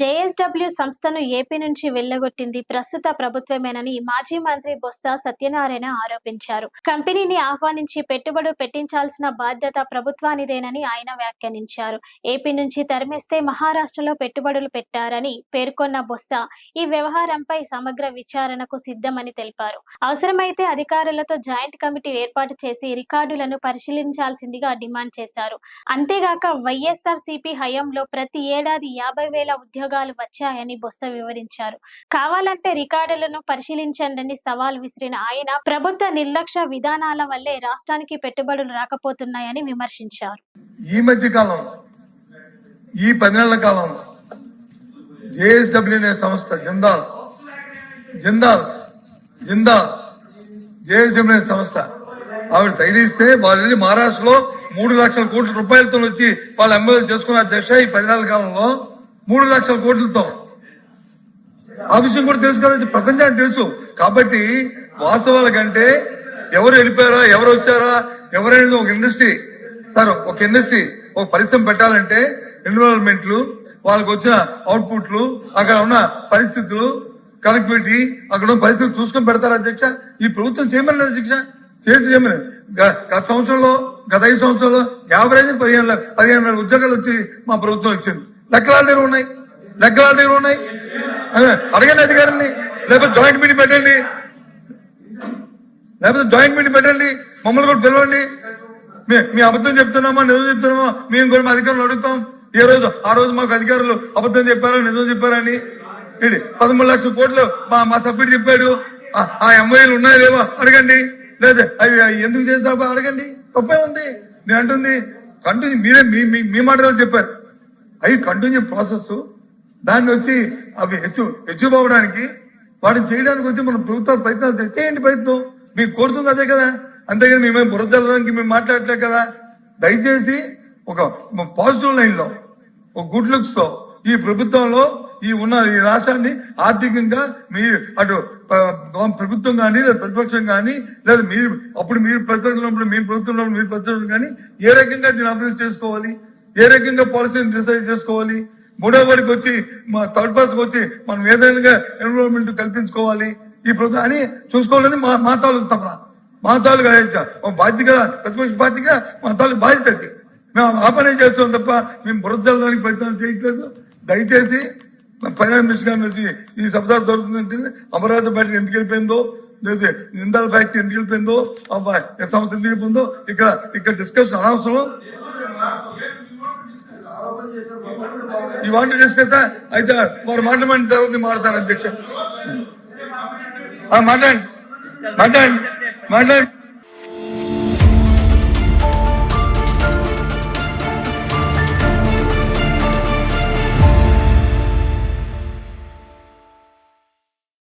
JSW సంస్థను AP నుంచి వెళ్ళగొట్టింది ప్రస్తుత ప్రభుత్వమేనని మాజీ మంత్రి బొత్స సత్యనారాయణ ఆరోపించారు. కంపెనీని ఆహ్వానించి పెట్టుబడులు పెట్టించాల్సిన బాధ్యత ప్రభుత్వానిదేనని ఆయన వ్యాఖ్యానించారు. ఏపీ నుంచి తరిమేస్తే మహారాష్ట్రలో పెట్టుబడులు పెట్టారని పేర్కొన్న బొత్స ఈ వ్యవహారంపై సమగ్ర విచారణకు సిద్ధమని తెలిపారు. అవసరమైతే అధికారులతో జాయింట్ కమిటీ ఏర్పాటు చేసి రికార్డులను పరిశీలించాల్సిందిగా డిమాండ్ చేశారు. అంతేగాక వైఎస్ఆర్ సిపి హయాంలో ప్రతి ఏడాది యాభై వేల ఉద్యోగాలు వచ్చాయని బొత్స వివరించారు. కావాలంటే రికార్డులను పరిశీలించండి సవాల్ విసిరిన ఆయన ప్రభుత్వ నిర్లక్ష్య విధానాల వల్లే రాష్ట్రానికి పెట్టుబడులు రాకపోతున్నాయని విమర్శించారు. ఈ మధ్య కాలంలో ఈ పదినేళ్ళ కాలంలో జేఎస్డబ్ల్యూ అనే సంస్థ జిందాల్ జిందాల్ జిందాల్ జేఎస్డబ్ల్యూ అనే సంస్థ. ఆవిడ తగిలిస్తే వాళ్ళు వెళ్ళి మహారాష్ట్రలో మూడు లక్షల కోట్ల రూపాయలతో వచ్చి వాళ్ళు ఎమ్మెల్యే చేసుకున్న దశ ఈ పది కాలంలో మూడు లక్షల కోట్లతో. ఆ విషయం కూడా తెలుసు కదా ప్రపంచానికి తెలుసు. కాబట్టి వాస్తవాల కంటే ఎవరు వెళ్ళిపోయారా ఎవరు వచ్చారా ఎవరైనా ఒక ఇండస్ట్రీ సార్ ఒక ఇండస్ట్రీ ఒక పరిశ్రమ పెట్టాలంటే ఎన్విరాన్మెంట్లు వాళ్ళకి వచ్చిన అవుట్పుట్లు అక్కడ ఉన్న పరిస్థితులు కనెక్టివిటీ అక్కడ ఉన్న పరిస్థితులు చూసుకొని పెడతారు అధ్యక్ష? ఈ ప్రభుత్వం చేయమని అధ్యక్ష? చేసి చేయమని గత సంవత్సరంలో గత ఐదు సంవత్సరంలో యావరేజ్ పదిహేను పదిహేను వేల ఉద్యోగాలు వచ్చి మా ప్రభుత్వం వచ్చింది లెక్కల దగ్గర ఉన్నాయి. లెక్కల దగ్గర ఉన్నాయి. అడగండి అధికారుల్ని లేకపోతే జాయింట్ మీటింగ్ పెట్టండి. లేకపోతే జాయింట్ మీటింగ్ పెట్టండి. మమ్మల్ని కూడా పిలవండి. మీ- మీ అబద్ధం చెప్తున్నామా నిజం చెప్తున్నామా? మేము కూడా మా అధికారులు అడుగుతాం. ఏ రోజు ఆ రోజు మాకు అధికారులు అబద్ధం చెప్పారా నిజం చెప్పారని పదమూడు లక్షల కోట్లు మా మా సభ్యుడు చెప్పాడు. ఆ- ఎంఐలు ఉన్నాయా అడగండి. లేదా అవి అవి ఎందుకు చేస్తారో అడగండి. తప్పే ఉంది. నేను అంటుంది కంటిన్యూ మీరే మీ మీ- మీ చెప్పారు. అవి కంటిన్యూ ప్రాసెస్ దాన్ని వచ్చి అవి హెచ్చు హెచ్చు అవ్వడానికి వాటిని చేయడానికి వచ్చి మనం ప్రభుత్వాలు ప్రయత్నాలు చేయండి ప్రయత్నం. మీరు కోరుతుంది అదే కదా. అంతేగాని మేమేం బురదలడానికి మేము మాట్లాడలే కదా. దయచేసి ఒక పాజిటివ్ లైన్లో ఒక గుడ్ లుక్స్తో ఈ ప్రభుత్వంలో ఈ ఉన్న ఈ రాష్ట్రాన్ని ఆర్థికంగా మీరు అటు ప్రభుత్వం కానీ లేదా ప్రతిపక్షం కానీ లేదా మీరు అప్పుడు మీరు ప్రతిపక్షంలో మేము ప్రభుత్వంలో మీరు ప్రతిపక్షం కానీ ఏ రకంగా దీన్ని అభివృద్ధి చేసుకోవాలి? ఏ రకంగా పాలసీని డిసైడ్ చేసుకోవాలి? మూడో వాడికి వచ్చి మా థర్డ్ పర్సన్ వచ్చి మనం ఏదైనా ఎన్విరాన్మెంట్ కల్పించుకోవాలి. ఈ ప్రభుత్వం అని చూసుకోవాలని మా మా తాలూకు తపన. మా తాలూకు ఒక బాధ్యత ప్రతిపక్ష పార్టీగా మా తాలూకు బాధ్యత అది. మేము ఆ పనే చేస్తాం తప్ప మేము బురదలడానికి ప్రయత్నం చేయట్లేదు. దయచేసి ఫైనాన్స్ మినిస్టర్ గారిని వచ్చి ఈ శబ్దాలు దొరుకుతుందంటే అమరావతి బయటకు ఎందుకు వెళ్ళిపోయిందో లేదా నిందాల ఫ్యాక్టరీ ఎందుకు వెళ్ళిపోయిందో సంస్థ ఎందుకు వెళ్ళిపోయిందో ఇక్కడ ఇక్కడ డిస్కషన్ అనవసరం. ఈ వాంట్ డిస్కస్ అయితే వారు మాట్లాడిన తర్వాత మాట్లాడతారు అధ్యక్ష. మాట్లాడండి. మాట్లాడండి. మాట్లాడండి.